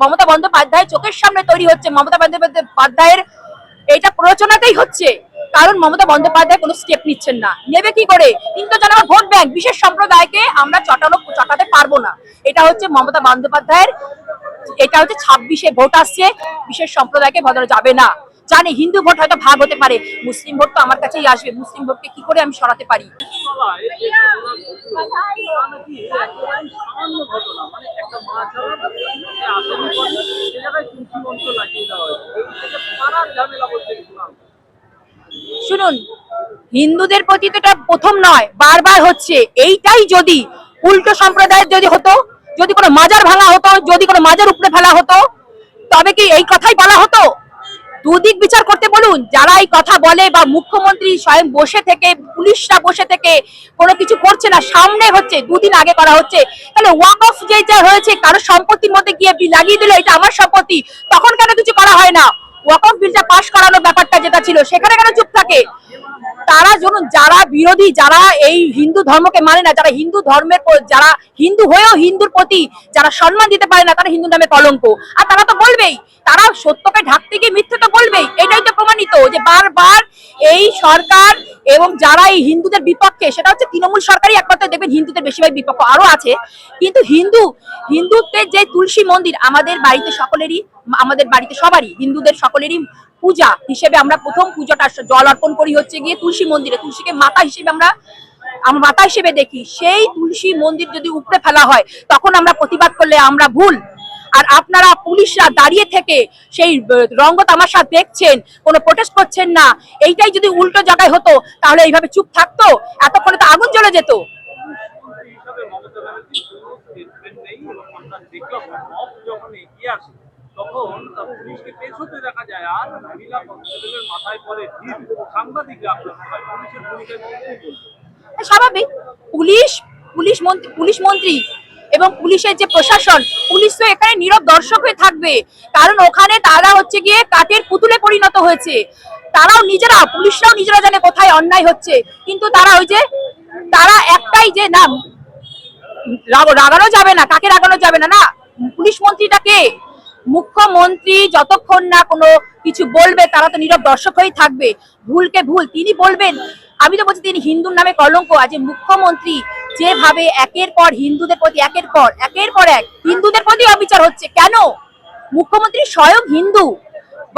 মমতা বন্দ্যোপাধ্যায় চোখের সামনে তৈরি হচ্ছে মমতা বন্দ্যোপাধ্যায়ের এটা প্ররোচনাতেই হচ্ছে কারণ মমতা বন্দ্যোপাধ্যায় কোনো স্টেপ নিচ্ছেন না নেবে কি করে কিন্তু যেন আমার ভোট ব্যাংক বিশেষ সম্প্রদায়কে আমরা চটানো চটাতে পারব না এটা হচ্ছে মমতা বন্দ্যোপাধ্যায়ের এটা হচ্ছে ছাব্বিশে ভোট আসছে বিশেষ সম্প্রদায়কে বদলা যাবে না জানি হিন্দু ভোট হয়তো ভাগ হতে পারে মুসলিম ভোট তো আমার কাছেই আসবে মুসলিম ভোটকে কি করে আমি সরাতে পারি শুনুন, হিন্দুদের প্রতি তো এটা প্রথম নয়, বারবার হচ্ছে। এইটাই যদি উল্টো সম্প্রদায়ের যদি হতো, যদি কোনো মাজার ভাঙা হতো, যদি কোনো মাজার উপরে ফেলা হতো, তবে কি এই কথাই বলা হতো? দুদিক বিচার করতে বলুন যারা এই কথা বলে বা মুখ্যমন্ত্রী স্বয়ং বসে থেকে, পুলিশরা বসে থেকে কোনো কিছু করছে না, সামনে হচ্ছে, দুদিন আগে করা হচ্ছে। তাহলে ওয়াক অফ যে যা হয়েছে, কারও সম্পত্তির মধ্যে গিয়ে লাগিয়ে দিল, এটা আমার সম্পত্তি, তখন কেন কিছু করা হয় না? ওয়াক অফ বিলটা পাশ করানোর ব্যাপারটা যেটা ছিল, সেখানে কেন চুপ থাকে? তারা জানুন, যারা বিরোধী, যারা এই হিন্দু ধর্মকে মানে না, যারা হিন্দু ধর্মের যারা হিন্দু হয়েও হিন্দুর প্রতি যারা সম্মান দিতে পারে না, তারা হিন্দু নামে কলঙ্ক। আর তারা তো বলবেই, তারা সত্যকে ঢাকতে গিয়ে মিথ্যে তো বলবেই, এটাই তো প্রমাণিত যে বারবার এই সরকার এবং যারা এই হিন্দুদের বিপক্ষে, সেটা হচ্ছে তৃণমূল সরকারই একমাত্র দেখবেন হিন্দুদের বেশিরভাগ বিপক্ষ আরও আছে। কিন্তু হিন্দু, হিন্দুত্বের যে তুলসী মন্দির আমাদের বাড়িতে সকলেরই, আমাদের বাড়িতে সবারই, হিন্দুদের সকলেরই পূজা হিসেবে আমরা প্রথম পুজোটা জল অর্পণ করি হচ্ছে গিয়ে তুলসী মন্দিরে। তুলসীকে মাতা হিসেবে আমরা আমরা মাতা হিসেবে দেখি। সেই তুলসী মন্দির যদি উপড়ে ফেলা হয় তখন আমরা প্রতিবাদ করলে আমরা ভুল। আর আপনারা পুলিশরা দাঁড়িয়ে থেকে সেই রঙ্গ তামাশা দেখছেন কোনো প্রোটেস্ট করছেন না এইটাই যদি উল্টো জায়গায় হতো তাহলে এইভাবে চুপ থাকতো? এতক্ষণে তো আগুন জ্বলে যেত। আসে, তার পুলিশকে দেখা যায়। আর মহিলা কনস্টেবলের মাথায় পড়ে ঢিল পুলিশের ভূমিকায় কি বলব? স্বাভাবিক। পুলিশ পুলিশ মন্ত্রী পুলিশ মন্ত্রী এবং পুলিশের যে প্রশাসন, পুলিশ তো এখানে নীরব দর্শক হয়ে থাকবে। কারণ ওখানে তারা হচ্ছে গিয়ে কাঠের পুতুলে পরিণত হয়েছে। তারাও নিজেরা, পুলিশরাও নিজেরা জানে কোথায় অন্যায় হচ্ছে। কিন্তু তারা ওই যে, তারা একটাই যে নাম রাগানো যাবে না, কাকে রাগানো যাবে না না, পুলিশ মন্ত্রীটা কে? মুখ্যমন্ত্রী যতক্ষণ না কোনো কিছু বলবে, তারা তো নীরব দর্শক হয়েই থাকবে। ভুলকে ভুল, তিনি বলবেন, আমি তো বলছি তিনি হিন্দুর নামে কলঙ্ক আজ মুখ্যমন্ত্রী যেভাবে একের পর হিন্দুদের প্রতি, একের পর একের পর এক, হিন্দুদের প্রতি অবিচার হচ্ছে কেন? মুখ্যমন্ত্রী স্বয়ং হিন্দু।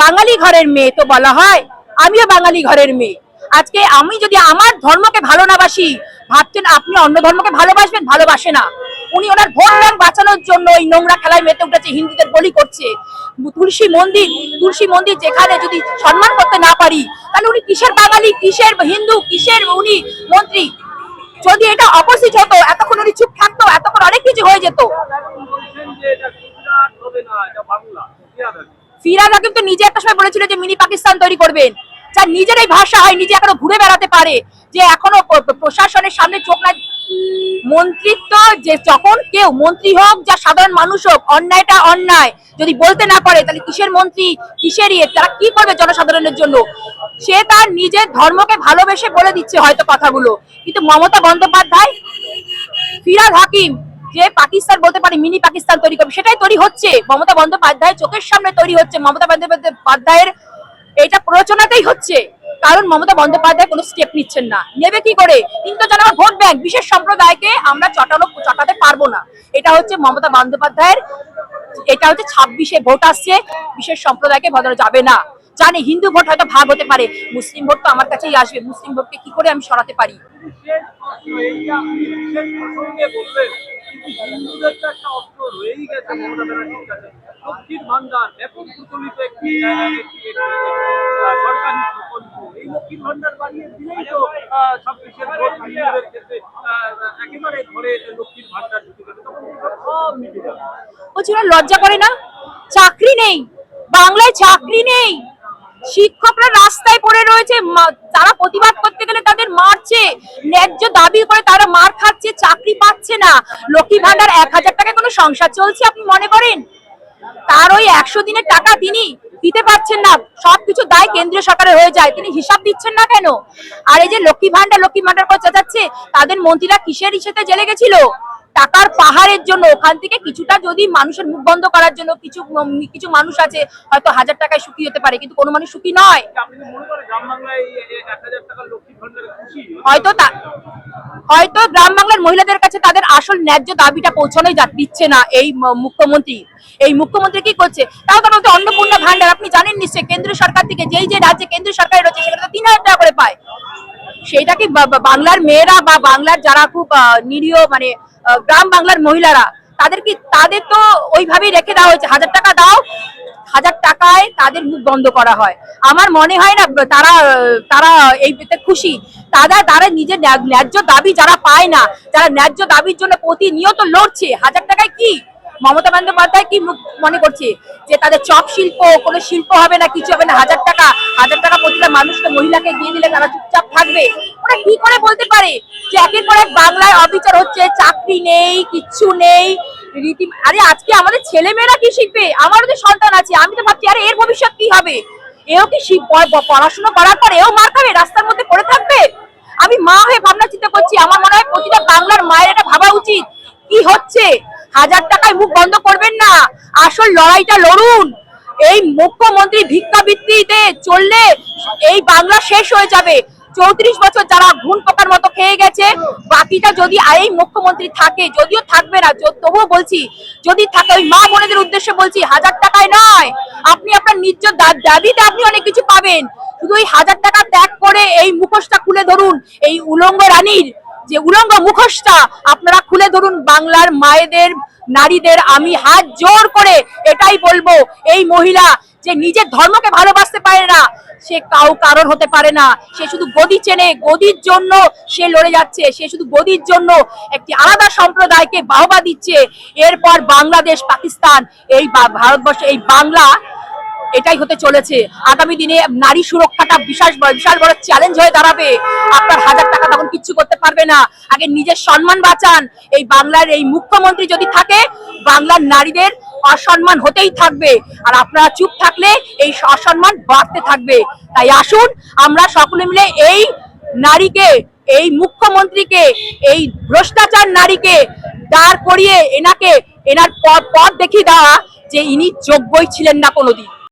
বাঙালি ঘরের মেয়ে তো বলা হয়, আমিও বাঙালি ঘরের মেয়ে। আজকে আমি যদি আমার ধর্মকে ভালো না বাসি, ভাবছেন আপনি অন্য ধর্মকে ভালোবাসবেন, ভালোবাসে না। উনি ওনার ভোট ব্যাংক বাঁচানোর জন্য এই নোংরা খেলায় মেতে উঠেছে, হিন্দুদের বলি করছে। তুলসী মন্দির তুলসী মন্দির যেখানে যদি সম্মান করতে না পারি, তাহলে উনি কিসের বাঙালি, কিসের হিন্দু, কিসের উনি মন্ত্রী? যদি এটা অপোজিট হতো, এতক্ষণ উনি চুপ থাকতো, এতক্ষণ অনেক কিছু হয়ে যেত। ফিরাদ আলী। ফিরাদ হাকিম তো নিজে একটা সময় বলেছিল যে মিনি পাকিস্তান তৈরি করবেন। যার নিজের এই ভাষা হয়, নিজে এখনও ঘুরে বেড়াতে পারে। যে এখনও প্রশাসনের সামনে চোখ না মন্ত্রিত্ব যে যখন কেউ মন্ত্রী হোক যা সাধারণ মানুষ হোক, অন্যায়টা অন্যায়, যদি বলতে না পারে, তাহলে কিসের মন্ত্রী, কিসের ইয়ে তারা কি করবে জনসাধারণের জন্য? সে তার নিজের ধর্মকে ভালোবেসে বলে দিচ্ছে হয়তো কথাগুলো। কিন্তু মমতা বন্দ্যোপাধ্যায়, ফিরাদ হাকিম, যে পাকিস্তান বলতে পারে মিনি পাকিস্তান তৈরি করবে, সেটাই তৈরি হচ্ছে। মমতা বন্দ্যোপাধ্যায় চোখের সামনে তৈরি হচ্ছে। মমতা বন্দ্যোপাধ্যায়ের, এটা প্ররোচনাতেই হচ্ছে। কারণ মমতা বন্দ্যোপাধ্যায় কোনো স্টেপ নিচ্ছেন না। নেবে কি করে? কিন্তু যেন আমার ভোট ব্যাংক, বিশেষ সম্প্রদায়কে আমরা চটানো চটাতে পারব না। এটা হচ্ছে মমতা বন্দ্যোপাধ্যায়ের এটা হচ্ছে ছাব্বিশে ভোট আসছে। বিশেষ সম্প্রদায়কে বদলা যাবে না। জানি হিন্দু ভোট হয়তো ভাগ হতে পারে। মুসলিম ভোট তো আমার কাছেই আসবে। মুসলিম ভোটকে কি করে আমি সরাতে পারি? লজ্জা করে না? চাকরি নেই, বাংলায় চাকরি নেই। শিক্ষকরা রাস্তায় পড়ে রয়েছে তারা প্রতিবাদ করতে গেলে তাদের মারছে। ন্যায্য দাবি করে তারা মার খাচ্ছে, চাকরি পাচ্ছে না। লক্ষ্মী ভান্ডার এক হাজার টাকায় কোনো সংসার চলছে, আপনি মনে করেন? তার ওই একশো দিনের টাকা তিনি দিতে পারছেন না। সবকিছু দায় কেন্দ্রীয় সরকারের হয়ে যায়। তিনি হিসাব দিচ্ছেন না কেন? আর এই যে লক্ষ্মী ভান্ডার লক্ষ্মী ভান্ডার করে চেঁচাচ্ছে, তাদের মন্ত্রীরা কিসের হিসেবে জেলে গেছিল? টাকার পাহাড়ের জন্য, ওখান থেকে কিছুটা যদি মানুষের মুখ বন্ধ করার জন্য কিছু কিছু মানুষ আছে, হয়তো হাজার টাকায় সুখী হতে পারে, কিন্তু কোনো মানুষ সুখী নয়। হয়তো হয়তো গ্রাম বাংলার মহিলাদের কাছে তাদের আসল ন্যায্য দাবিটা পৌঁছানোই দিচ্ছে না এই মুখ্যমন্ত্রী। এই মুখ্যমন্ত্রী কি করছে? তাও তার মধ্যে অন্নপূর্ণা ভান্ডার আপনি জানেন নিশ্চয়ই, কেন্দ্রীয় সরকার থেকে যেই যে রাজ্যে কেন্দ্রীয় সরকার রয়েছে, সেখানে তিন হাজার টাকা করে পায়। সেইটা কি বা- বা- বাংলার মেয়েরা বা বাংলার যারা খুব নিরীহ মানে গ্রাম বাংলার মহিলারা তাদের কি তাদের তো ওইভাবেই রেখে দেওয়া হয়েছে। হাজার টাকা দাও, হাজার টাকায় তাদের মুখ বন্ধ করা হয়। আমার মনে হয় না, তারা তারা এই খুশি। তারা তারা নিজের ন্যা- ন্যায্য দাবি যারা পায় না, যারা ন্যায্য দাবির জন্য প্রতিনিয়ত লড়ছে, হাজার টাকায় কি? মমতা বন্দ্যোপাধ্যায় কি মনে করছে? যে তাদের চপ শিল্প, কোনো শিল্প হবে না, কিছু হবে না, হাজার টাকা হাজার টাকা প্রতিটা মানুষকে, মহিলাকে দিয়ে দিলে তারা চুপচাপ থাকবে? ওরা কি করে বলতে পারে? যে একের পর এক বাংলায় অবিচার হচ্ছে, চাকরি নেই, কিচ্ছু নেই, রীতি আরে আজকে আমাদের ছেলে মেয়েরা কি শিখবে? আমারও তো সন্তান আছে, আমি তো ভাবছি, আরে এর ভবিষ্যৎ কি হবে? এও কি পড়াশোনা করার পর এও মার খাবে, রাস্তার মধ্যে পড়ে থাকবে? আমি মা হয়ে ভাবনা চিন্তা করছি, আমার মনে হয় প্রতিটা বাংলার মায়ের এটা ভাবা উচিত। কি হচ্ছে? হাজার টাকায় মুখ বন্ধ করবেন না। আসল লড়াইটা লড়ুন। এই মুখ্যমন্ত্রী ভিক্ষাবৃত্তিতে চললে এই বাংলা শেষ হয়ে যাবে। চৌত্রিশ বছর যারা ঘুণ পোকার মতো খেয়ে গেছে, বাকিটা যদি এই মুখ্যমন্ত্রী থাকে, যদিও থাকবে না তবুও বলছি, যদি থাকে, ওই মা বোনেদের উদ্দেশ্যে বলছি, হাজার টাকায় নয়। আপনি আপনার নিজ দাবিতে আপনি অনেক কিছু পাবেন। শুধু ওই হাজার টাকা ত্যাগ করে এই মুখোশটা খুলে ধরুন, এই উলঙ্গ রানীর। যে উলঙ্গ মুখোশটা আপনারা খুলে ধরুন বাংলার মায়েদের, নারীদের, আমি হাত জোর করে এটাই বলব, এই মহিলা যে নিজের ধর্মকে ভালোবাসতে পারে না, সে কাউ কারোর হতে পারে না। সে শুধু গদি চেনে, গদির জন্য সে লড়ে যাচ্ছে, সে শুধু গদির জন্য একটি আলাদা সম্প্রদায়কে বাহবা দিচ্ছে। এরপর বাংলাদেশ, পাকিস্তান, এই ভারতবর্ষ এই বাংলা এটাই হতে চলেছে। আগামী দিনে নারী সুরক্ষাটা বিশাল বিশাল বড় চ্যালেঞ্জ হয়ে দাঁড়াবে। আপনার হাজার টাকা তখন কিচ্ছু করতে পারবে না। আগে নিজের সম্মান বাঁচান। এই বাংলার এই মুখ্যমন্ত্রী যদি থাকে, বাংলার নারীদের অসম্মান হতেই থাকবে। আর আপনারা চুপ থাকলে এই অসম্মান বাড়তে থাকবে। তাই আসুন, আমরা সকলে মিলে এই নারীকে, এই মুখ্যমন্ত্রীকে, এই ভ্রষ্টাচার নারীকে দাঁড় করিয়ে এনাকে, এনার পথ পথ দেখিয়ে দেওয়া যে ইনি যোগ্যই ছিলেন না কোনোদিন।